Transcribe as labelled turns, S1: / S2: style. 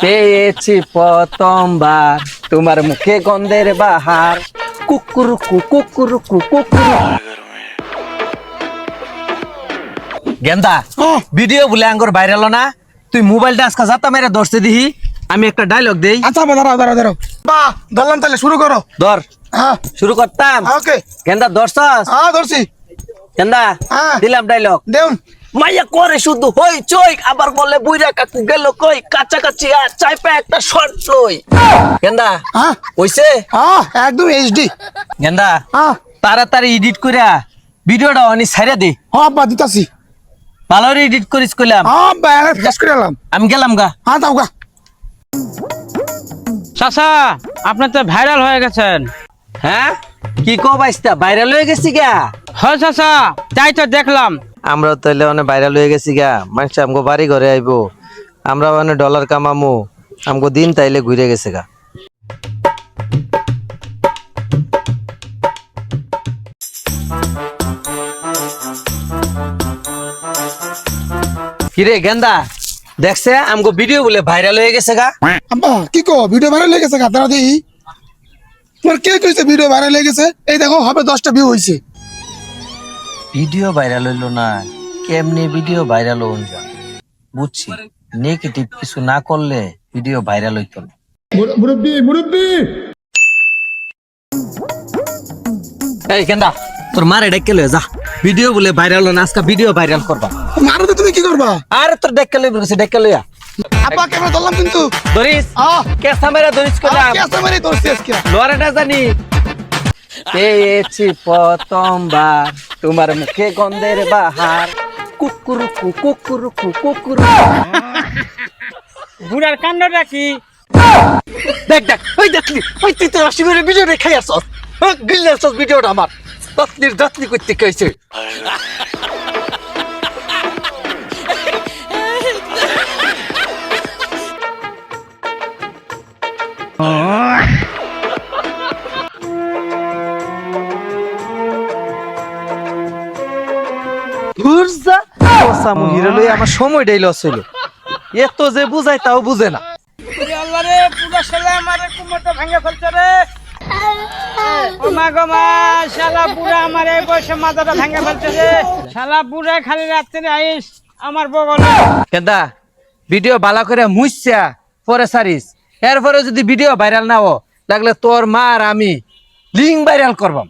S1: পেয়েছি প্রথমবার। তোমার মুখে গন্ধের বাহার। কুকুর কুকুর কুকুর গেন্দা ভিডিও বলে আঙ্গুর ভাইরাল না। তুই মোবাইলটা আজকে যাতা মেরে ধরতে দিহি। আমি একটা ডায়লগ দেই।
S2: আচ্ছা বা দাঁড়াও দাঁড়াও দাঁড়াও। বা ধরলাম তাহলে শুরু করো।
S1: ধর।
S2: হ্যাঁ।
S1: শুরু করতাম।
S2: ওকে।
S1: গেন্দা ধরছস?
S2: হ্যাঁ ধরছি।
S1: গেন্দা
S2: হ্যাঁ।
S1: দিলাম ডায়লগ
S2: দেউন।
S1: মাইয়া করে শুধু হই চই আবার বলে বুইরা কাকু গেল কই? কাছাকাছি আর চাইপা একটা শর্ট লই গেন্দা
S2: হ্যাঁ
S1: হইছে?
S2: হ্যাঁ একদম এইচডি
S1: গেন্দা
S2: হ্যাঁ
S1: তাড়াতাড়ি এডিট কইরা ভিডিওটা অনি ছাইরা দে।
S2: হ্যাঁ বা দিতাছি।
S1: ভালো এডিট করিস কইলাম।
S2: হ্যাঁ বা ফেস করে এলাম।
S1: আমি গেলাম গা।
S2: হ্যাঁ দাও গা।
S3: চাচা আপনি তো ভাইরাল হয়ে গেছেন।
S1: হ্যাঁ? কি কো বাইস্তা ভাইরাল হয়ে গেছি গা।
S3: হ্যাঁ চাচা তাই তো দেখলাম।
S1: আমরা তাহলে অনেক ভাইরাল হয়ে গেছি গা। মানুষ আমগো বাড়ি ঘরে আইবো। আমরা অনেক ডলার কামামু। আমগো দিন তাইলে ঘুরে গেছে গা। কিরে গেন্দা, দেখছে আমগো ভিডিও বলে ভাইরাল হয়ে গেছে গা?
S2: আব্বা কি কো ভিডিও ভাইরাল হয়ে গেছে গা, দাঁড়া দিই তোমার কে কইছে ভিডিও ভাইরাল হয়ে গেছে? এই দেখো, হবে দশটা ভিউ হইছে।
S1: ভিডিও ভাইরাল হইল না কেমনে ভিডিও ভাইরাল হন যা বুঝছি নেগেটিভ কিছু না করলে ভিডিও ভাইরাল হইতো না।
S2: মুরব্বি মুরব্বি!
S1: এই কেন্দা তোর মারে ডেকে লয়ে যা। ভিডিও বলে ভাইরাল না আজকে ভিডিও ভাইরাল করবা।
S2: মারো তো তুমি কি করবা?
S1: আরে তোর ডেকে লই বলছে ডেকে লইয়া।
S2: আব্বা ক্যামেরা ধরলাম কিন্তু।
S1: ধরিস?
S2: আহ
S1: কেসা মেরা ধরিস কইলাম
S2: কে আছে মারি ধরছি আজকে।
S1: লড়াটা জানি। পেয়েছি প্রথমবার তোমার মুখে গন্ধের বাহার। কুকুর কুকুর কুকুর
S3: বুড়ার কান্নাটা কি?
S1: দেখ দেখ ওই দেখলি ওই তুই তোর অসীমের ভিডিও দেখাই আসস গিল্লে আসস ভিডিওটা আমার। দাঁতনির দাঁতনি করতে কইছে লই আমার সময়টাই লস হইল। এত যে বুঝাই তাও বুঝে না।
S3: আল্লাহ রে পুরা শালা আমারে ভেঙে ফেলছে রে।
S1: ভিডিও ভালো করে পরে সারিস। এরপরে যদি ভিডিও ভাইরাল না হো লাগলে তোর মা আর আমি লিঙ্ক ভাইরাল করবাম।